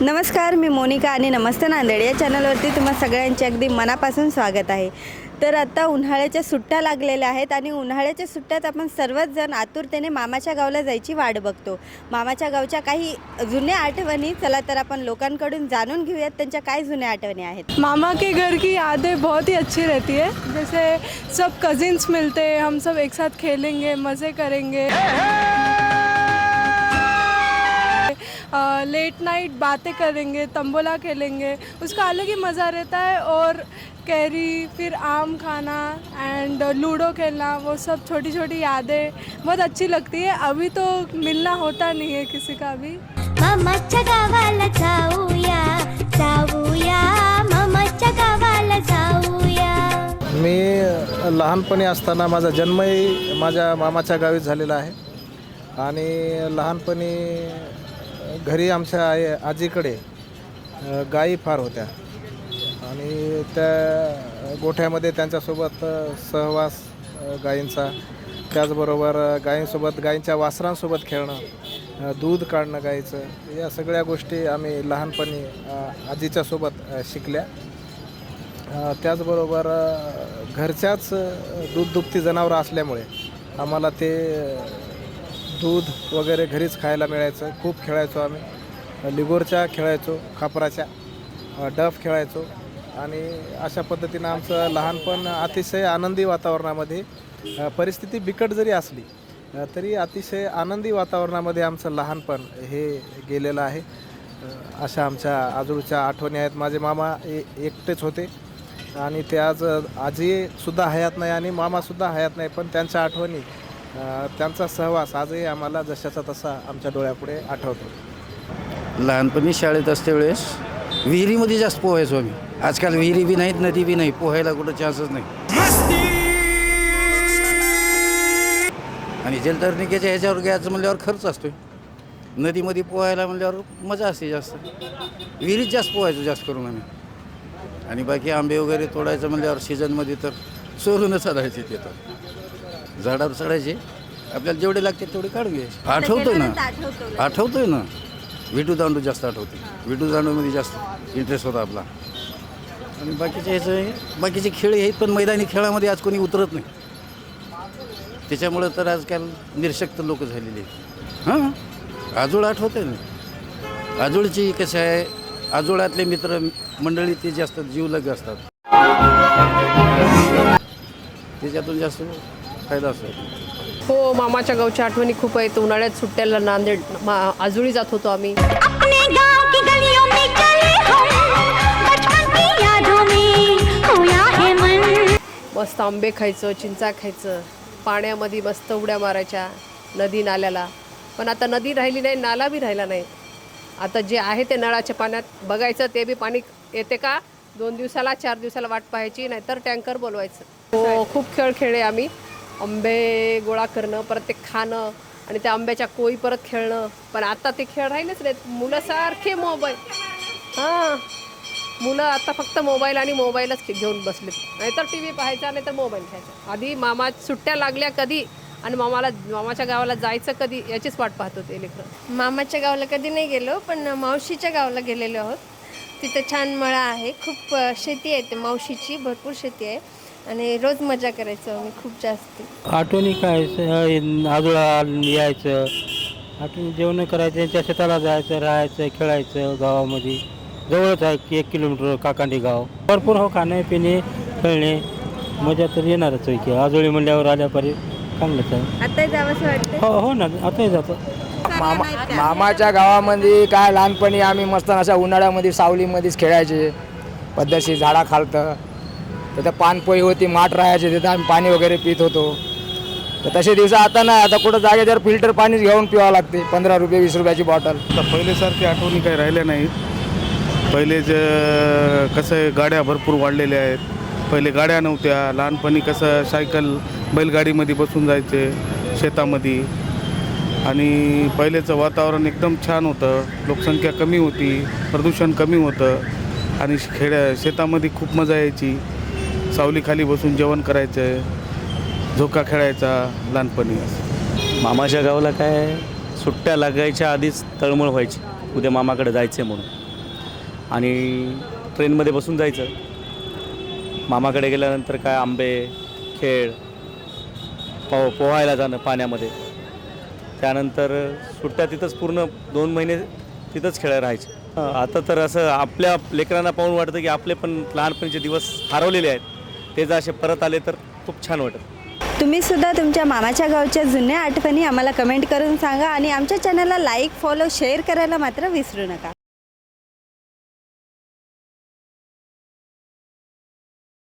नमस्कार मी मोनिका आणि नमस्ते नांदेड. या चॅनलवरती तुम्हा सगळ्यांचे अगदी मनापासून स्वागत आहे. तर आता उन्हाळ्याच्या सुट्ट्या लागलेल्या आहेत आणि उन्हाळ्याच्या सुट्ट्यात आपण सर्वच जण आतुरतेने मामाच्या गावाला जायची वाट बघतो. मामाच्या गावच्या काही जुन्या आठवणी चला तर आपण लोकांकडून जाणून घेऊयात त्यांच्या काय जुन्या आठवणी आहेत. मामा के घर की यादें बहुत ही अच्छी रहती है. जैसे सब कजिन्स मिलते हैं हम सब एक साथ खेलेंगे मज़े करेंगे. लेट नाइट बातें करेंगे तंबोला खेलेंगे उसका अलग ही मज़ा रहता है और कैरी फिर आम खाना एंड लूडो खेलना वो सब छोटी छोटी यादें बहुत अच्छी लगती है। अभी तो मिलना होता नहीं है किसी का भी। मामाच्या गावाला जाऊया जाऊया मामाच्या गावाला जाऊया। मी लहानपणी असताना माझा जन्मही माझ्या मामाच्या गावी झालेला आहे. आणि लहानपणी घरी आमच्या आई आजीकडे गाई गायी फार होत्या. आणि त्या गोठ्यामध्ये त्यांच्यासोबत सहवास गायींचा. त्याचबरोबर गायींसोबत गायींच्या वासरांसोबत खेळणं दूध काढणं गायीचं या सगळ्या गोष्टी आम्ही लहानपणी आजीच्यासोबत शिकल्या. त्याचबरोबर घरच्याच दूध दुभती जनावरं असल्यामुळे आम्हाला ते दूध वगैरे घरीच खायला मिळायचं. खूप खेळायचो आम्ही. लिगोरच्या खेळायचो खापराच्या डफ खेळायचो. आणि अशा पद्धतीनं आमचं लहानपण अतिशय आनंदी वातावरणामध्ये परिस्थिती बिकट जरी असली तरी अतिशय आनंदी वातावरणामध्ये आमचं लहानपण हे गेलेलं आहे. अशा आमच्या आजूच्या आठवणी आहेत. माझे मामा ए एकटेच होते. आणि ते आज आजीसुद्धा हयात नाही आणि मामासुद्धा हयात नाही पण त्यांच्या आठवणी त्यांचा सहवास आजही आम्हाला जशाचा तसा आमच्या डोळ्यापुढे आठवतो. लहानपणी शाळेत असते वेळेस विहिरीमध्ये जास्त पोहायचो आम्ही. आजकाल विहिरी बी नाहीत नदी बी नाही. पोहायला कुठं चान्सच नाही. आणि जलतरणिकेच्या ह्याच्यावर घ्यायचं म्हणल्यावर खर्च असतो नदीमध्ये पोहायला म्हणल्यावर मजा असते जास्त. विहिरीत जास्त पोहायचो जास्त करून आम्ही. आणि बाकी आंबे वगैरे तोडायचं म्हणल्यावर सीझनमध्ये तर चोरूनच आणायचे ते तर. झाडावर चढायचे. आपल्याला जेवढे लागते तेवढे काढून घ्यायचे. आठवतो ना? आठवतो आठवतोय ना? विटू दांडू जास्त आठवते. विटू दांडूमध्ये जास्त इंटरेस्ट होता आपला. आणि बाकीचे ह्याचं बाकीचे खेळ आहेत पण मैदानी खेळामध्ये आज कोणी उतरत नाही. त्याच्यामुळं तर आजकाल निरशक्त लोक झालेली आहेत. हां? आजोळ आठवते ना? आजोळची कसं आहे? आजोळातले मित्र मंडळी ते जास्त जीवलग असतात. त्याच्यातून जास्त फायदा असतो. हो मामाच्या गावच्या आठवणी खूप आहेत. उन्हाळ्यात सुट्ट्याला नांदेड मा आजुळी जात होतो आम्ही. अपने गांव की गलियों में चले हम बचपन की यादों में खोया है मन। मस्त आंबे खायचं चिंचा खायचं पाण्यामध्ये मस्त उड्या मारायच्या नदी नाल्याला. पण आता नदी राहिली नाही नाला बी राहिला नाही. आता जे आहे ते नळाच्या पाण्यात बघायचं ते बी पाणी येते का? दोन दिवसाला चार दिवसाला वाट पाहायची नाहीतर टँकर बोलवायचं. हो खूप खेळ खेळले आम्ही. आंबे गोळा करणं परत ते खाणं आणि त्या आंब्याच्या कोळी परत खेळणं. पण आता ते खेळ राहिलेच नाहीत. मुलं सारखे मोबाईल हां. मुलं आता फक्त मोबाईल आणि मोबाईलच घेऊन बसलेत. नाहीतर टी व्ही पाहायचा नाही तर मोबाईल घ्यायचा आधी मामा सुट्ट्या लागल्या कधी आणि मामाला मामाच्या गावाला जायचं कधी याचीच वाट पाहत होते लेकरं. मामाच्या गावाला कधी नाही गेलो पण मावशीच्या गावाला गेलेलो आहोत. तिथं छान मळा आहे. खूप शेती आहे. ते मावशीची भरपूर शेती आहे. आणि रोज मजा करायचो आम्ही खूप जास्त. आठवणी काय? स- आजोळा यायचं. आठवणी जेवण करायचं त्या शेताला जायचं राहायचं खेळायचं गावामध्ये. जवळच आहे की एक किलोमीटर काकांडी गाव. भरपूर हो खाणे पिणे खेळणे. मजा तर येणारच आहे की. आजोळी म्हणल्यावर आल्यापारी चांगलंच आहे. आता जावंसं वाटतं हो हो ना. आताही जातो. मामा मामाच्या गावामध्ये काय लहानपणी आम्ही मस्त अशा उन्हाळ्यामध्ये सावलीमध्येच खेळायचे. पद्धतशीर झाडा खालतं. तर त्या पानपोई होती माठ राहायचे तिथं आम्ही पाणी वगैरे पित होतो. तर तसे दिवस आता नाही आता कुठं जागेवर फिल्टर पाणीच घेऊन पिवावं लागते पंधरा रुपये वीस रुपयाची बॉटल. आता पहिलेसारखी आठवणी काही राहिल्या नाहीत. पहिले जे कसं आहे गाड्या भरपूर वाढलेल्या आहेत. पहिले गाड्या नव्हत्या लहानपणी कसं सायकल बैलगाडीमध्ये बसून जायचे शेतामध्ये. आणि पहिलेचं वातावरण एकदम छान होतं. लोकसंख्या कमी होती प्रदूषण कमी होतं. आणि खेड्या शेतामध्ये खूप मजा यायची. सावलीखाली बसून जेवण करायचं झोका खेळायचा लहानपणी. मामाच्या गावाला काय सुट्ट्या लागायच्या आधीच तळमळ व्हायची. उद्या मामाकडे जायचं म्हणून. आणि ट्रेनमध्ये बसून जायचं. मामाकडे गेल्यानंतर काय आंबे खेळ पो पोहायला जाणं पाण्यामध्ये. त्यानंतर सुट्ट्या तिथंच पूर्ण दोन महिने तिथंच खेळायला राहायचे. आता तर असं आपल्या लेकरांना पाहून वाटतं की आपले पण लहानपणीचे दिवस हरवलेले आहेत. ते जर असे परत आले तर खूप छान वाटत. तुम्ही सुद्धा तुमच्या मामाच्या गावच्या जुन्या आठवणी आम्हाला कमेंट करून सांगा आणि आमच्या चॅनलला लाईक फॉलो शेअर करायला मात्र विसरू नका.